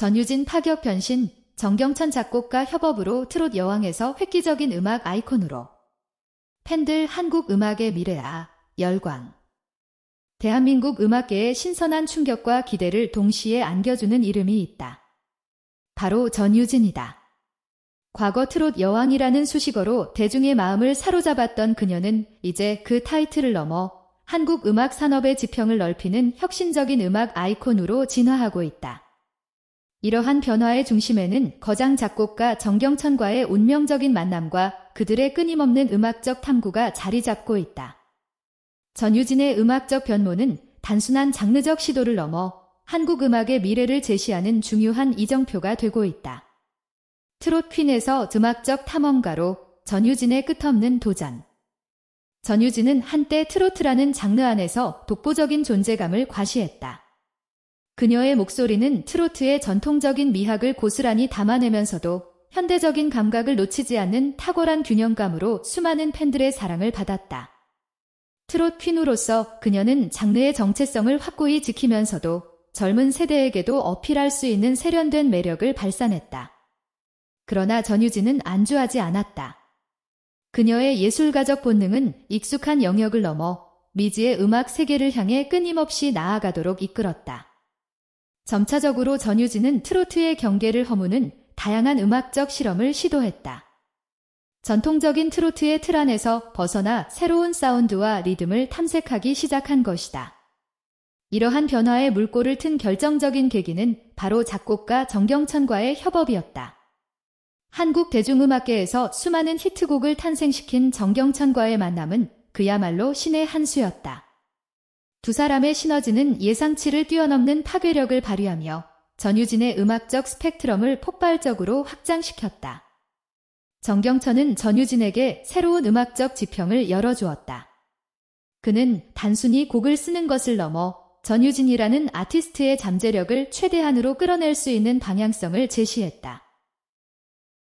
전유진 파격 변신, 정경천 작곡가 협업으로 트롯 여왕에서 획기적인 음악 아이콘으로. 팬들 한국 음악의 미래아, 열광. 대한민국 음악계의 신선한 충격과 기대를 동시에 안겨주는 이름이 있다. 바로 전유진이다. 과거 트롯 여왕이라는 수식어로 대중의 마음을 사로잡았던 그녀는 이제 그 타이틀을 넘어 한국 음악 산업의 지평을 넓히는 혁신적인 음악 아이콘으로 진화하고 있다. 이러한 변화의 중심에는 거장 작곡가 정경천과의 운명적인 만남과 그들의 끊임없는 음악적 탐구가 자리 잡고 있다. 전유진의 음악적 변모는 단순한 장르적 시도를 넘어 한국 음악의 미래를 제시하는 중요한 이정표가 되고 있다. 트롯 퀸에서 음악적 탐험가로 전유진의 끝없는 도전. 전유진은 한때 트로트라는 장르 안에서 독보적인 존재감을 과시했다. 그녀의 목소리는 트로트의 전통적인 미학을 고스란히 담아내면서도 현대적인 감각을 놓치지 않는 탁월한 균형감으로 수많은 팬들의 사랑을 받았다. 트롯 퀸으로서 그녀는 장르의 정체성을 확고히 지키면서도 젊은 세대에게도 어필할 수 있는 세련된 매력을 발산했다. 그러나 전유진은 안주하지 않았다. 그녀의 예술가적 본능은 익숙한 영역을 넘어 미지의 음악 세계를 향해 끊임없이 나아가도록 이끌었다. 점차적으로 전유진은 트로트의 경계를 허무는 다양한 음악적 실험을 시도했다. 전통적인 트로트의 틀 안에서 벗어나 새로운 사운드와 리듬을 탐색하기 시작한 것이다. 이러한 변화의 물꼬를 튼 결정적인 계기는 바로 작곡가 정경천과의 협업이었다. 한국 대중음악계에서 수많은 히트곡을 탄생시킨 정경천과의 만남은 그야말로 신의 한 수였다. 두 사람의 시너지는 예상치를 뛰어넘는 파괴력을 발휘하며 전유진의 음악적 스펙트럼을 폭발적으로 확장시켰다. 정경천은 전유진에게 새로운 음악적 지평을 열어주었다. 그는 단순히 곡을 쓰는 것을 넘어 전유진이라는 아티스트의 잠재력을 최대한으로 끌어낼 수 있는 방향성을 제시했다.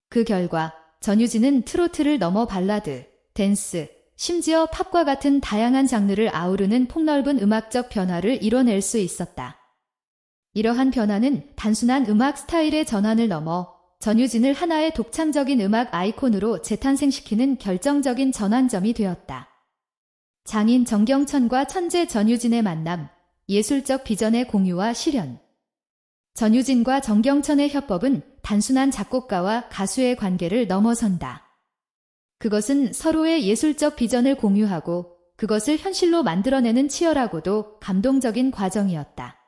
그 결과 전유진은 트로트를 넘어 발라드, 댄스, 심지어 팝과 같은 다양한 장르를 아우르는 폭넓은 음악적 변화를 이뤄낼 수 있었다. 이러한 변화는 단순한 음악 스타일의 전환을 넘어 전유진을 하나의 독창적인 음악 아이콘으로 재탄생시키는 결정적인 전환점이 되었다. 장인 정경천과 천재 전유진의 만남, 예술적 비전의 공유와 실현. 전유진과 정경천의 협법은 단순한 작곡가와 가수의 관계를 넘어선다. 그것은 서로의 예술적 비전을 공유하고 그것을 현실로 만들어내는 치열하고도 감동적인 과정이었다.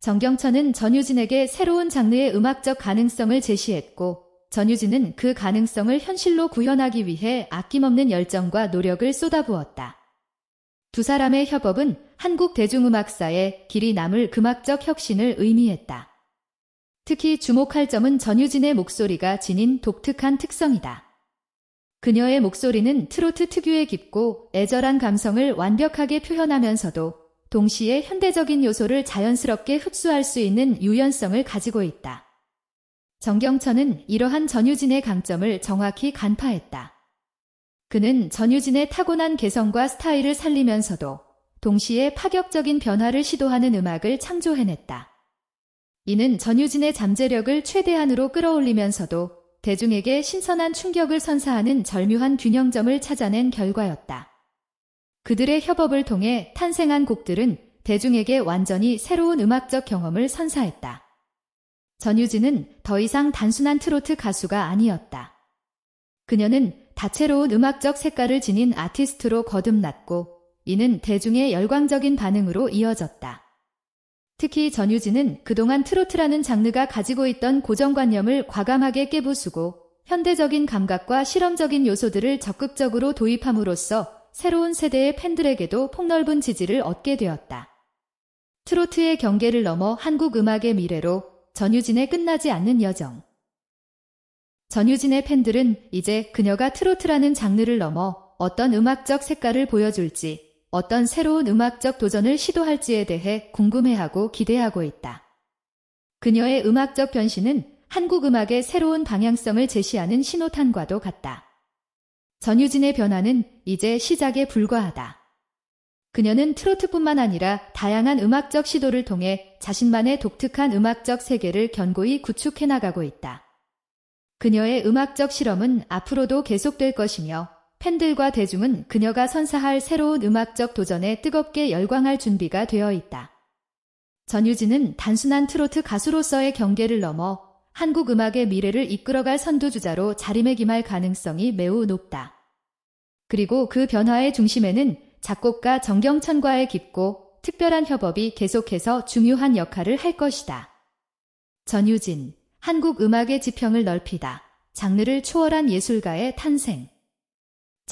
정경천은 전유진에게 새로운 장르의 음악적 가능성을 제시했고 전유진은 그 가능성을 현실로 구현하기 위해 아낌없는 열정과 노력을 쏟아부었다. 두 사람의 협업은 한국 대중음악사에 길이 남을 음악적 혁신을 의미했다. 특히 주목할 점은 전유진의 목소리가 지닌 독특한 특성이다. 그녀의 목소리는 트로트 특유의 깊고 애절한 감성을 완벽하게 표현하면서도 동시에 현대적인 요소를 자연스럽게 흡수할 수 있는 유연성을 가지고 있다. 정경천은 이러한 전유진의 강점을 정확히 간파했다. 그는 전유진의 타고난 개성과 스타일을 살리면서도 동시에 파격적인 변화를 시도하는 음악을 창조해냈다. 이는 전유진의 잠재력을 최대한으로 끌어올리면서도 대중에게 신선한 충격을 선사하는 절묘한 균형점을 찾아낸 결과였다. 그들의 협업을 통해 탄생한 곡들은 대중에게 완전히 새로운 음악적 경험을 선사했다. 전유진은 더 이상 단순한 트로트 가수가 아니었다. 그녀는 다채로운 음악적 색깔을 지닌 아티스트로 거듭났고 이는 대중의 열광적인 반응으로 이어졌다. 특히 전유진은 그동안 트로트라는 장르가 가지고 있던 고정관념을 과감하게 깨부수고 현대적인 감각과 실험적인 요소들을 적극적으로 도입함으로써 새로운 세대의 팬들에게도 폭넓은 지지를 얻게 되었다. 트로트의 경계를 넘어 한국 음악의 미래로 전유진의 끝나지 않는 여정. 전유진의 팬들은 이제 그녀가 트로트라는 장르를 넘어 어떤 음악적 색깔을 보여줄지 어떤 새로운 음악적 도전을 시도할지에 대해 궁금해하고 기대하고 있다. 그녀의 음악적 변신은 한국 음악의 새로운 방향성을 제시하는 신호탄과도 같다. 전유진의 변화는 이제 시작에 불과하다. 그녀는 트로트뿐만 아니라 다양한 음악적 시도를 통해 자신만의 독특한 음악적 세계를 견고히 구축해 나가고 있다. 그녀의 음악적 실험은 앞으로도 계속될 것이며 팬들과 대중은 그녀가 선사할 새로운 음악적 도전에 뜨겁게 열광할 준비가 되어 있다. 전유진은 단순한 트로트 가수로서의 경계를 넘어 한국 음악의 미래를 이끌어갈 선두주자로 자리매김할 가능성이 매우 높다. 그리고 그 변화의 중심에는 작곡가 정경천과의 깊고 특별한 협업이 계속해서 중요한 역할을 할 것이다. 전유진, 한국 음악의 지평을 넓히다. 장르를 초월한 예술가의 탄생.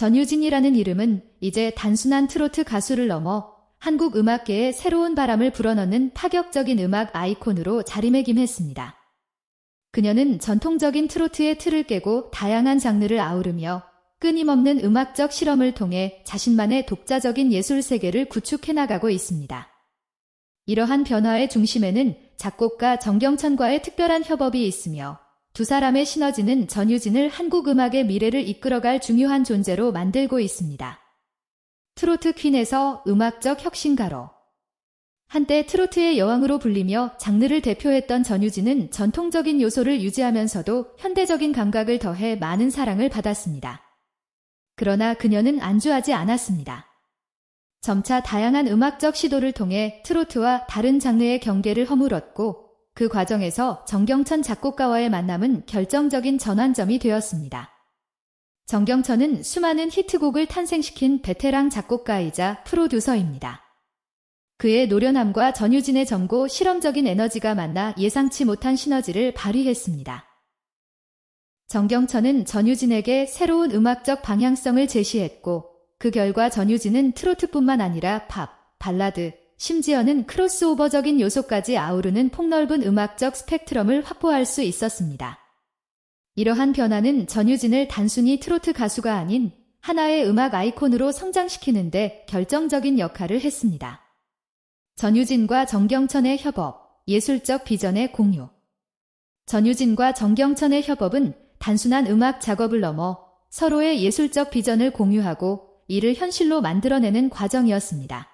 전유진이라는 이름은 이제 단순한 트로트 가수를 넘어 한국 음악계에 새로운 바람을 불어넣는 파격적인 음악 아이콘으로 자리매김했습니다. 그녀는 전통적인 트로트의 틀을 깨고 다양한 장르를 아우르며 끊임없는 음악적 실험을 통해 자신만의 독자적인 예술 세계를 구축해 나가고 있습니다. 이러한 변화의 중심에는 작곡가 정경천과의 특별한 협업이 있으며 두 사람의 시너지는 전유진을 한국 음악의 미래를 이끌어갈 중요한 존재로 만들고 있습니다. 트로트 퀸에서 음악적 혁신가로 한때 트로트의 여왕으로 불리며 장르를 대표했던 전유진은 전통적인 요소를 유지하면서도 현대적인 감각을 더해 많은 사랑을 받았습니다. 그러나 그녀는 안주하지 않았습니다. 점차 다양한 음악적 시도를 통해 트로트와 다른 장르의 경계를 허물었고 그 과정에서 정경천 작곡가와의 만남은 결정적인 전환점이 되었습니다. 정경천은 수많은 히트곡을 탄생시킨 베테랑 작곡가이자 프로듀서입니다. 그의 노련함과 전유진의 점고 실험적인 에너지가 만나 예상치 못한 시너지를 발휘했습니다. 정경천은 전유진에게 새로운 음악적 방향성을 제시했고 그 결과 전유진은 트로트뿐만 아니라 팝, 발라드, 심지어는 크로스오버적인 요소까지 아우르는 폭넓은 음악적 스펙트럼을 확보할 수 있었습니다. 이러한 변화는 전유진을 단순히 트로트 가수가 아닌 하나의 음악 아이콘으로 성장시키는데 결정적인 역할을 했습니다. 전유진과 정경천의 협업, 예술적 비전의 공유. 전유진과 정경천의 협업은 단순한 음악 작업을 넘어 서로의 예술적 비전을 공유하고 이를 현실로 만들어내는 과정이었습니다.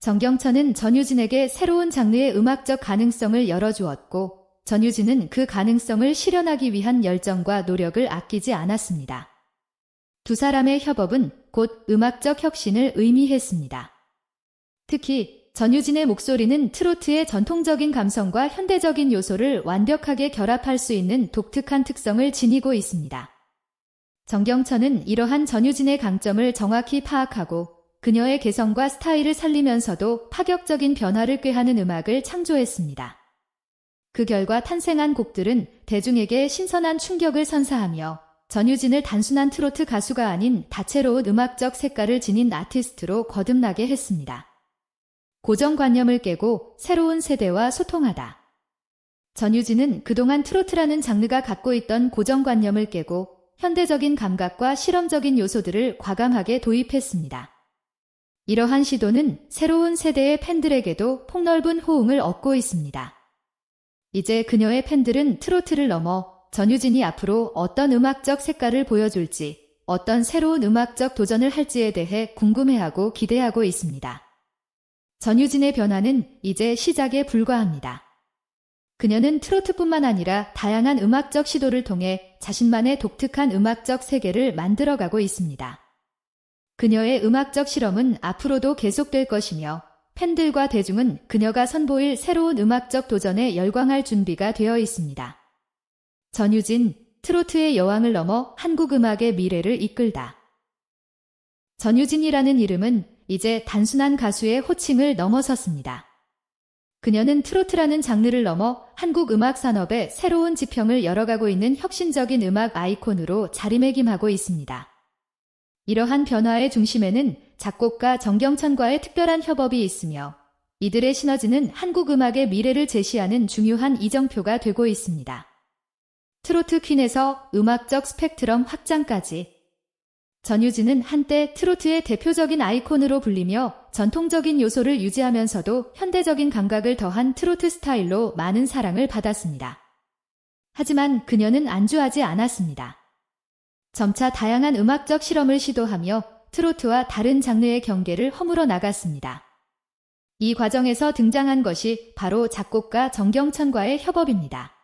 정경천은 전유진에게 새로운 장르의 음악적 가능성을 열어주었고 전유진은 그 가능성을 실현하기 위한 열정과 노력을 아끼지 않았습니다. 두 사람의 협업은 곧 음악적 혁신을 의미했습니다. 특히 전유진의 목소리는 트로트의 전통적인 감성과 현대적인 요소를 완벽하게 결합할 수 있는 독특한 특성을 지니고 있습니다. 정경천은 이러한 전유진의 강점을 정확히 파악하고 그녀의 개성과 스타일을 살리면서도 파격적인 변화를 꾀하는 음악을 창조했습니다. 그 결과 탄생한 곡들은 대중에게 신선한 충격을 선사하며 전유진을 단순한 트로트 가수가 아닌 다채로운 음악적 색깔을 지닌 아티스트로 거듭나게 했습니다. 고정관념을 깨고 새로운 세대와 소통하다. 전유진은 그동안 트로트라는 장르가 갖고 있던 고정관념을 깨고 현대적인 감각과 실험적인 요소들을 과감하게 도입했습니다. 이러한 시도는 새로운 세대의 팬들에게도 폭넓은 호응을 얻고 있습니다. 이제 그녀의 팬들은 트로트를 넘어 전유진이 앞으로 어떤 음악적 색깔을 보여줄지, 어떤 새로운 음악적 도전을 할지에 대해 궁금해하고 기대하고 있습니다. 전유진의 변화는 이제 시작에 불과합니다. 그녀는 트로트뿐만 아니라 다양한 음악적 시도를 통해 자신만의 독특한 음악적 세계를 만들어가고 있습니다. 그녀의 음악적 실험은 앞으로도 계속될 것이며 팬들과 대중은 그녀가 선보일 새로운 음악적 도전에 열광할 준비가 되어 있습니다. 전유진, 트로트의 여왕을 넘어 한국 음악의 미래를 이끌다. 전유진이라는 이름은 이제 단순한 가수의 호칭을 넘어섰습니다. 그녀는 트로트라는 장르를 넘어 한국 음악 산업의 새로운 지평을 열어가고 있는 혁신적인 음악 아이콘으로 자리매김하고 있습니다. 이러한 변화의 중심에는 작곡가 정경천과의 특별한 협업이 있으며 이들의 시너지는 한국 음악의 미래를 제시하는 중요한 이정표가 되고 있습니다. 트로트 퀸에서 음악적 스펙트럼 확장까지 전유진은 한때 트로트의 대표적인 아이콘으로 불리며 전통적인 요소를 유지하면서도 현대적인 감각을 더한 트로트 스타일로 많은 사랑을 받았습니다. 하지만 그녀는 안주하지 않았습니다. 점차 다양한 음악적 실험을 시도하며 트로트와 다른 장르의 경계를 허물어 나갔습니다. 이 과정에서 등장한 것이 바로 작곡가 정경천과의 협업입니다.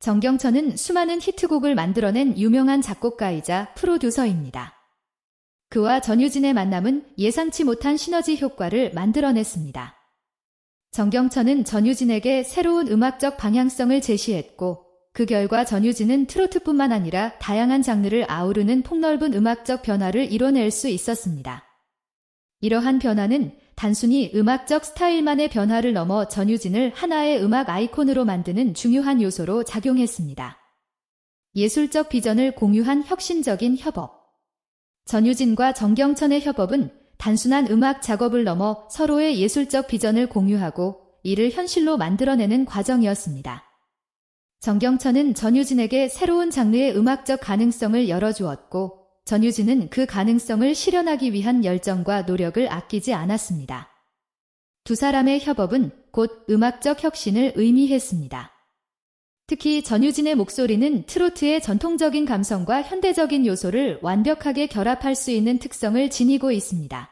정경천은 수많은 히트곡을 만들어낸 유명한 작곡가이자 프로듀서입니다. 그와 전유진의 만남은 예상치 못한 시너지 효과를 만들어냈습니다. 정경천은 전유진에게 새로운 음악적 방향성을 제시했고 그 결과 전유진은 트로트뿐만 아니라 다양한 장르를 아우르는 폭넓은 음악적 변화를 이뤄낼 수 있었습니다. 이러한 변화는 단순히 음악적 스타일만의 변화를 넘어 전유진을 하나의 음악 아이콘으로 만드는 중요한 요소로 작용했습니다. 예술적 비전을 공유한 혁신적인 협업. 전유진과 정경천의 협업은 단순한 음악 작업을 넘어 서로의 예술적 비전을 공유하고 이를 현실로 만들어내는 과정이었습니다. 정경천은 전유진에게 새로운 장르의 음악적 가능성을 열어주었고 전유진은 그 가능성을 실현하기 위한 열정과 노력을 아끼지 않았습니다. 두 사람의 협업은 곧 음악적 혁신을 의미했습니다. 특히 전유진의 목소리는 트로트의 전통적인 감성과 현대적인 요소를 완벽하게 결합할 수 있는 특성을 지니고 있습니다.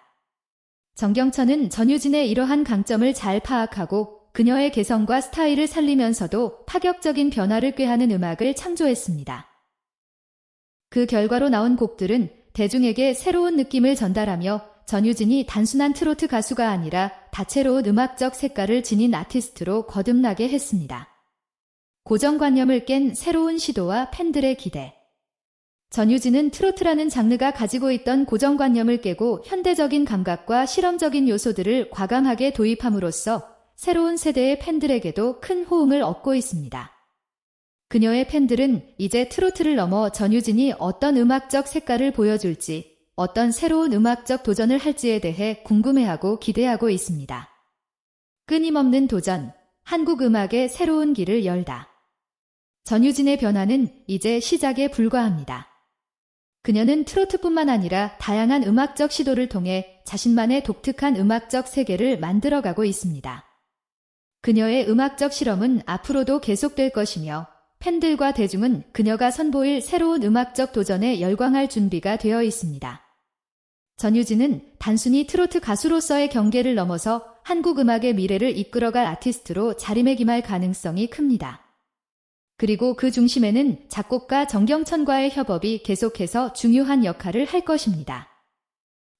정경천은 전유진의 이러한 강점을 잘 파악하고 그녀의 개성과 스타일을 살리면서도 파격적인 변화를 꾀하는 음악을 창조했습니다. 그 결과로 나온 곡들은 대중에게 새로운 느낌을 전달하며 전유진이 단순한 트로트 가수가 아니라 다채로운 음악적 색깔을 지닌 아티스트로 거듭나게 했습니다. 고정관념을 깬 새로운 시도와 팬들의 기대. 전유진은 트로트라는 장르가 가지고 있던 고정관념을 깨고 현대적인 감각과 실험적인 요소들을 과감하게 도입함으로써 새로운 세대의 팬들에게도 큰 호응을 얻고 있습니다. 그녀의 팬들은 이제 트로트를 넘어 전유진이 어떤 음악적 색깔을 보여줄지, 어떤 새로운 음악적 도전을 할지에 대해 궁금해하고 기대하고 있습니다. 끊임없는 도전, 한국 음악의 새로운 길을 열다. 전유진의 변화는 이제 시작에 불과합니다. 그녀는 트로트뿐만 아니라 다양한 음악적 시도를 통해 자신만의 독특한 음악적 세계를 만들어가고 있습니다. 그녀의 음악적 실험은 앞으로도 계속될 것이며 팬들과 대중은 그녀가 선보일 새로운 음악적 도전에 열광할 준비가 되어 있습니다. 전유진은 단순히 트로트 가수로서의 경계를 넘어서 한국 음악의 미래를 이끌어갈 아티스트로 자리매김할 가능성이 큽니다. 그리고 그 중심에는 작곡가 정경천과의 협업이 계속해서 중요한 역할을 할 것입니다.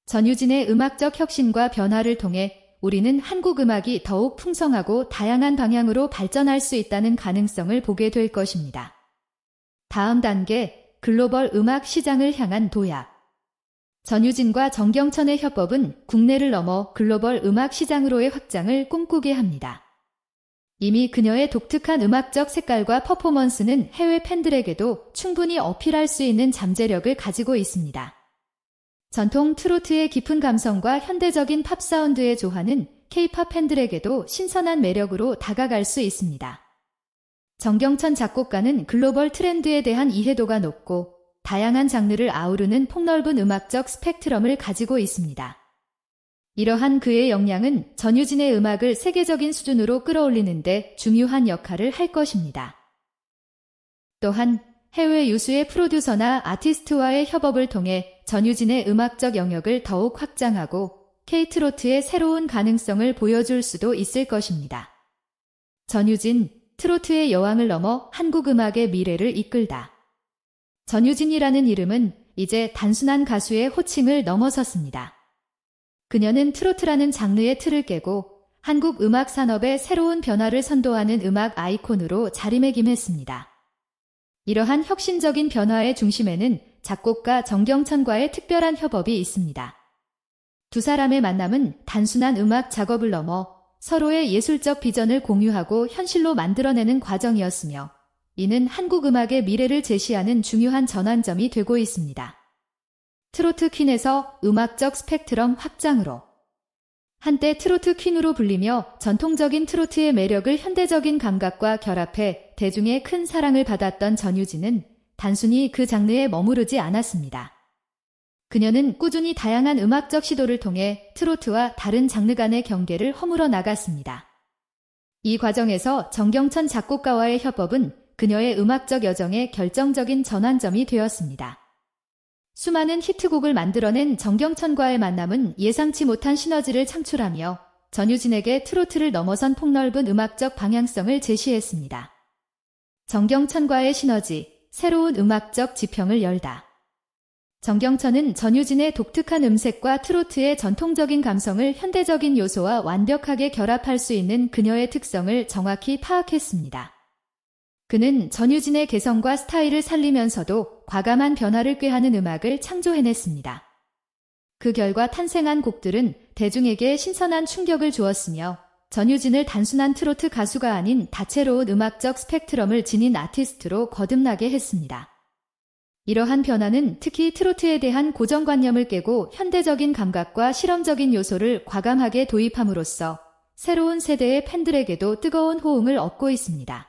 전유진의 음악적 혁신과 변화를 통해 우리는 한국 음악이 더욱 풍성하고 다양한 방향으로 발전할 수 있다는 가능성을 보게 될 것입니다. 다음 단계, 글로벌 음악 시장을 향한 도약. 전유진과 정경천의 협업은 국내를 넘어 글로벌 음악 시장으로의 확장을 꿈꾸게 합니다. 이미 그녀의 독특한 음악적 색깔과 퍼포먼스는 해외 팬들에게도 충분히 어필할 수 있는 잠재력을 가지고 있습니다. 전통 트로트의 깊은 감성과 현대적인 팝 사운드의 조화는 케이팝 팬들에게도 신선한 매력으로 다가갈 수 있습니다. 정경천 작곡가는 글로벌 트렌드에 대한 이해도가 높고 다양한 장르를 아우르는 폭넓은 음악적 스펙트럼을 가지고 있습니다. 이러한 그의 역량은 전유진의 음악을 세계적인 수준으로 끌어올리는데 중요한 역할을 할 것입니다. 또한 해외 유수의 프로듀서나 아티스트와의 협업을 통해 전유진의 음악적 영역을 더욱 확장하고 케이트로트의 새로운 가능성을 보여줄 수도 있을 것입니다. 전유진, 트로트의 여왕을 넘어 한국 음악의 미래를 이끌다. 전유진이라는 이름은 이제 단순한 가수의 호칭을 넘어섰습니다. 그녀는 트로트라는 장르의 틀을 깨고 한국 음악 산업의 새로운 변화를 선도하는 음악 아이콘으로 자리매김했습니다. 이러한 혁신적인 변화의 중심에는 작곡가 정경천과의 특별한 협업이 있습니다. 두 사람의 만남은 단순한 음악 작업을 넘어 서로의 예술적 비전을 공유하고 현실로 만들어내는 과정이었으며 이는 한국 음악의 미래를 제시하는 중요한 전환점이 되고 있습니다. 트로트 퀸에서 음악적 스펙트럼 확장으로 한때 트로트 퀸으로 불리며 전통적인 트로트의 매력을 현대적인 감각과 결합해 대중의 큰 사랑을 받았던 전유진은 단순히 그 장르에 머무르지 않았습니다. 그녀는 꾸준히 다양한 음악적 시도를 통해 트로트와 다른 장르 간의 경계를 허물어 나갔습니다. 이 과정에서 정경천 작곡가와의 협업은 그녀의 음악적 여정의 결정적인 전환점이 되었습니다. 수많은 히트곡을 만들어낸 정경천과의 만남은 예상치 못한 시너지를 창출하며 전유진에게 트로트를 넘어선 폭넓은 음악적 방향성을 제시했습니다. 정경천과의 시너지, 새로운 음악적 지평을 열다. 정경천은 전유진의 독특한 음색과 트로트의 전통적인 감성을 현대적인 요소와 완벽하게 결합할 수 있는 그녀의 특성을 정확히 파악했습니다. 그는 전유진의 개성과 스타일을 살리면서도 과감한 변화를 꾀하는 음악을 창조해냈습니다. 그 결과 탄생한 곡들은 대중에게 신선한 충격을 주었으며 전유진을 단순한 트로트 가수가 아닌 다채로운 음악적 스펙트럼을 지닌 아티스트로 거듭나게 했습니다. 이러한 변화는 특히 트로트에 대한 고정관념을 깨고 현대적인 감각과 실험적인 요소를 과감하게 도입함으로써 새로운 세대의 팬들에게도 뜨거운 호응을 얻고 있습니다.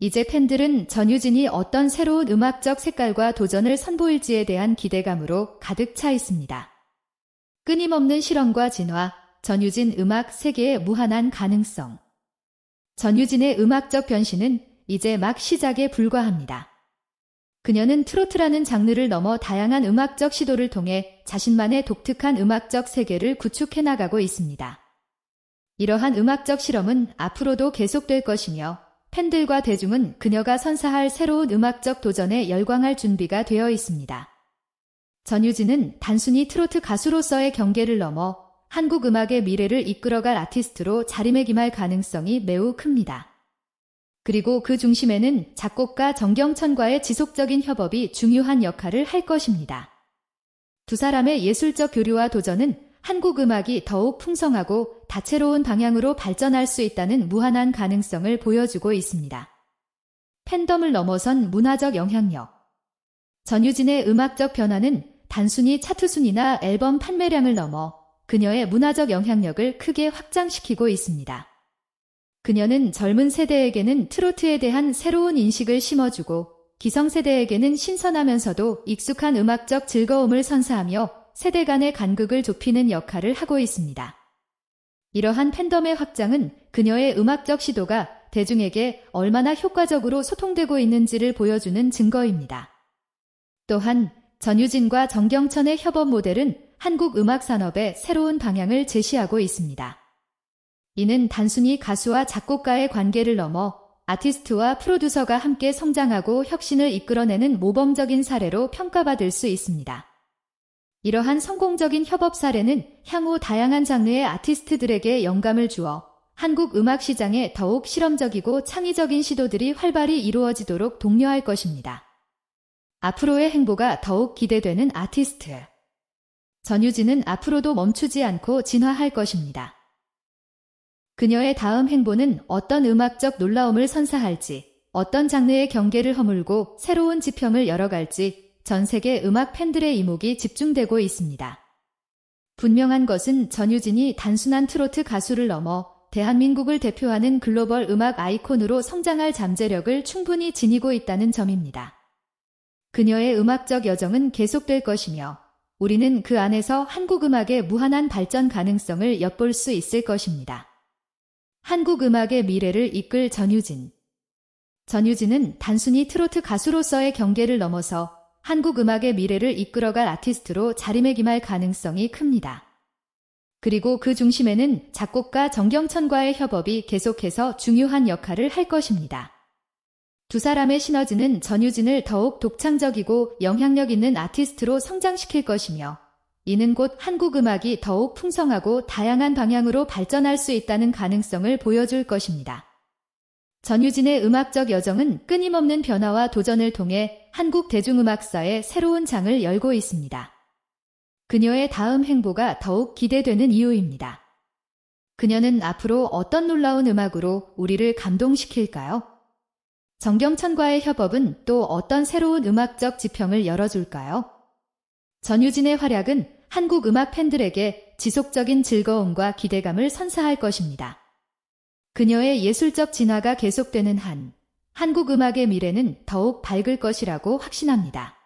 이제 팬들은 전유진이 어떤 새로운 음악적 색깔과 도전을 선보일지에 대한 기대감으로 가득 차 있습니다. 끊임없는 실험과 진화, 전유진 음악 세계의 무한한 가능성. 전유진의 음악적 변신은 이제 막 시작에 불과합니다. 그녀는 트로트라는 장르를 넘어 다양한 음악적 시도를 통해 자신만의 독특한 음악적 세계를 구축해 나가고 있습니다. 이러한 음악적 실험은 앞으로도 계속될 것이며 팬들과 대중은 그녀가 선사할 새로운 음악적 도전에 열광할 준비가 되어 있습니다. 전유진은 단순히 트로트 가수로서의 경계를 넘어 한국 음악의 미래를 이끌어갈 아티스트로 자리매김할 가능성이 매우 큽니다. 그리고 그 중심에는 작곡가 정경천과의 지속적인 협업이 중요한 역할을 할 것입니다. 두 사람의 예술적 교류와 도전은 한국 음악이 더욱 풍성하고 다채로운 방향으로 발전할 수 있다는 무한한 가능성을 보여주고 있습니다. 팬덤을 넘어선 문화적 영향력. 전유진의 음악적 변화는 단순히 차트 순위나 앨범 판매량을 넘어 그녀의 문화적 영향력을 크게 확장시키고 있습니다. 그녀는 젊은 세대에게는 트로트에 대한 새로운 인식을 심어주고 기성세대에게는 신선하면서도 익숙한 음악적 즐거움을 선사하며 세대 간의 간극을 좁히는 역할을 하고 있습니다. 이러한 팬덤의 확장은 그녀의 음악적 시도가 대중에게 얼마나 효과적으로 소통되고 있는지를 보여주는 증거입니다. 또한 전유진과 정경천의 협업 모델은 한국 음악 산업의 새로운 방향을 제시하고 있습니다. 이는 단순히 가수와 작곡가의 관계를 넘어 아티스트와 프로듀서가 함께 성장하고 혁신을 이끌어내는 모범적인 사례로 평가받을 수 있습니다. 이러한 성공적인 협업 사례는 향후 다양한 장르의 아티스트들에게 영감을 주어 한국 음악 시장에 더욱 실험적이고 창의적인 시도들이 활발히 이루어지도록 독려할 것입니다. 앞으로의 행보가 더욱 기대되는 아티스트. 전유진은 앞으로도 멈추지 않고 진화할 것입니다. 그녀의 다음 행보는 어떤 음악적 놀라움을 선사할지, 어떤 장르의 경계를 허물고 새로운 지평을 열어갈지 전 세계 음악 팬들의 이목이 집중되고 있습니다. 분명한 것은 전유진이 단순한 트로트 가수를 넘어 대한민국을 대표하는 글로벌 음악 아이콘으로 성장할 잠재력을 충분히 지니고 있다는 점입니다. 그녀의 음악적 여정은 계속될 것이며 우리는 그 안에서 한국 음악의 무한한 발전 가능성을 엿볼 수 있을 것입니다. 한국 음악의 미래를 이끌 전유진. 전유진은 단순히 트로트 가수로서의 경계를 넘어서 한국 음악의 미래를 이끌어갈 아티스트로 자리매김할 가능성이 큽니다. 그리고 그 중심에는 작곡가 정경천과의 협업이 계속해서 중요한 역할을 할 것입니다. 두 사람의 시너지는 전유진을 더욱 독창적이고 영향력 있는 아티스트로 성장시킬 것이며 이는 곧 한국 음악이 더욱 풍성하고 다양한 방향으로 발전할 수 있다는 가능성을 보여줄 것입니다. 전유진의 음악적 여정은 끊임없는 변화와 도전을 통해 한국 대중음악사의 새로운 장을 열고 있습니다. 그녀의 다음 행보가 더욱 기대되는 이유입니다. 그녀는 앞으로 어떤 놀라운 음악으로 우리를 감동시킬까요? 정경천과의 협업은 또 어떤 새로운 음악적 지평을 열어줄까요? 전유진의 활약은 한국 음악 팬들에게 지속적인 즐거움과 기대감을 선사할 것입니다. 그녀의 예술적 진화가 계속되는 한 한국 음악의 미래는 더욱 밝을 것이라고 확신합니다.